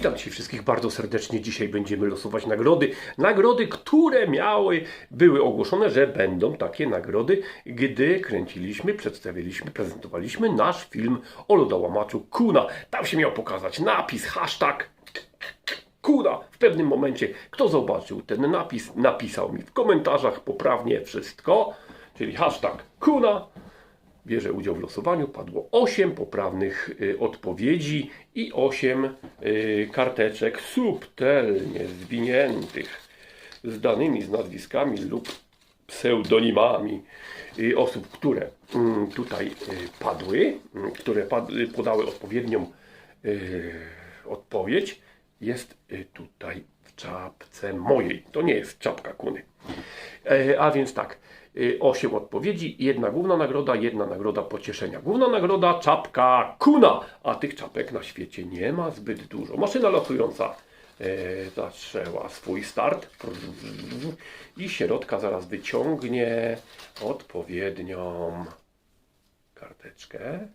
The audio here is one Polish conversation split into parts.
Witam Cię wszystkich bardzo serdecznie. Dzisiaj będziemy losować nagrody. Nagrody, które miały, były ogłoszone, że będą takie nagrody, gdy kręciliśmy, przedstawiliśmy, prezentowaliśmy nasz film o lodołamaczu Kuna. Tam się miał pokazać napis, hashtag Kuna. W pewnym momencie, kto zobaczył ten napis, napisał mi w komentarzach poprawnie wszystko, czyli hashtag Kuna bierze udział w losowaniu. Padło 8 poprawnych y, odpowiedzi i 8 y, karteczek subtelnie zwiniętych z danymi z nazwiskami lub pseudonimami y, osób, które mm, tutaj padły, które podały odpowiednią odpowiedź. Jest tutaj w czapce mojej. To nie jest czapka kuny. E, A więc tak, 8 odpowiedzi, jedna główna nagroda, jedna nagroda pocieszenia. Główna nagroda czapka kuna, a tych czapek na świecie nie ma zbyt dużo. Maszyna losująca e, zaczęła swój start i środka zaraz wyciągnie odpowiednią karteczkę.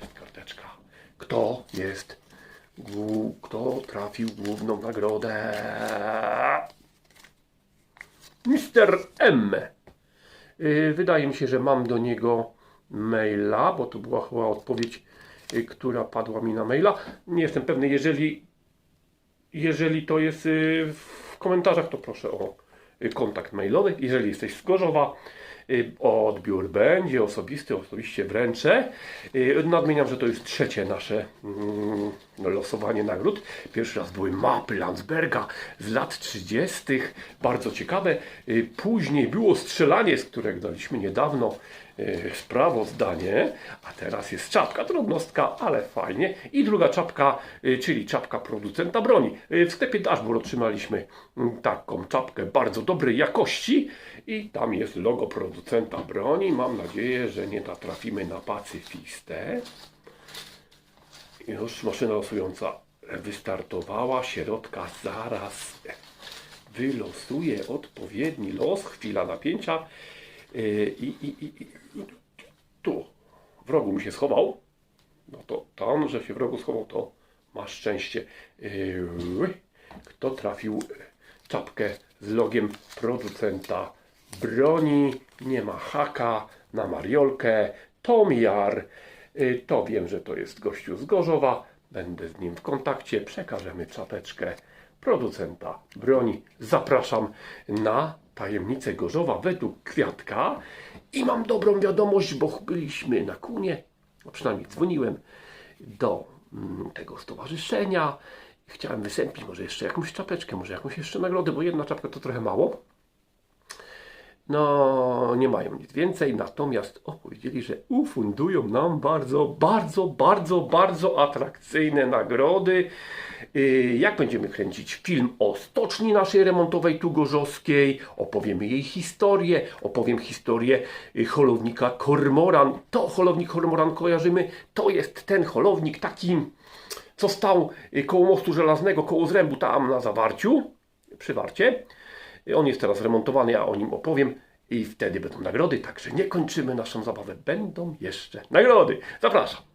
Jest karteczka. Kto jest, kto trafił główną nagrodę? Mr. M. Y, Wydaje mi się, że mam do niego maila, bo to była chyba odpowiedź, y, która padła mi na maila. Nie jestem pewny, jeżeli, jeżeli to jest y, w komentarzach, to proszę o kontakt mailowy. Jeżeli jesteś z Gorzowa, y, odbiór będzie osobisty, osobiście wręczę. Y, Nadmieniam, że to jest trzecie nasze mm, losowanie nagród. Pierwszy raz były mapy Landsberga z lat 30. Bardzo ciekawe. Y, Później było strzelanie, z którego daliśmy niedawno y, sprawozdanie, a teraz jest czapka, drobnostka, ale fajnie. I druga czapka, y, czyli czapka producenta broni. Y, W sklepie Dashboard otrzymaliśmy mm, taką czapkę bardzo dobrej jakości i tam jest logo producenta broni. Mam nadzieję, że nie natrafimy na pacyfistę. Już maszyna losująca wystartowała. Środka zaraz wylosuje odpowiedni los. Chwila napięcia. Yy, I, i, i, i tu w rogu mi się schował. No to tam, że się w rogu schował, to ma szczęście. Yy, Kto trafił czapkę z logiem producenta broni? Nie ma haka na Mariolkę. Tomiar. Y, To wiem, że to jest gościu z Gorzowa. Będę z nim w kontakcie. Przekażemy czapeczkę producenta broni. Zapraszam na tajemnicę Gorzowa według Kwiatka. I mam dobrą wiadomość, bo byliśmy na Kunie, a przynajmniej dzwoniłem do mm, tego stowarzyszenia. Chciałem wysępić może jeszcze jakąś czapeczkę, może jakąś jeszcze nagrodę, bo jedna czapka to trochę mało. No, nie mają nic więcej, natomiast o, powiedzieli, że ufundują nam bardzo, bardzo, bardzo, bardzo atrakcyjne nagrody. Yy, Jak będziemy kręcić film o stoczni naszej remontowej tu gorzowskiej, opowiemy jej historię, opowiem historię y, holownika Kormoran. To holownik Kormoran kojarzymy, to jest ten holownik taki, co stał y, koło mostu żelaznego, koło zrębu tam na zawarciu, przy warcie. On jest teraz remontowany, ja o nim opowiem i wtedy będą nagrody, także nie kończymy naszą zabawę. Będą jeszcze nagrody. Zapraszam.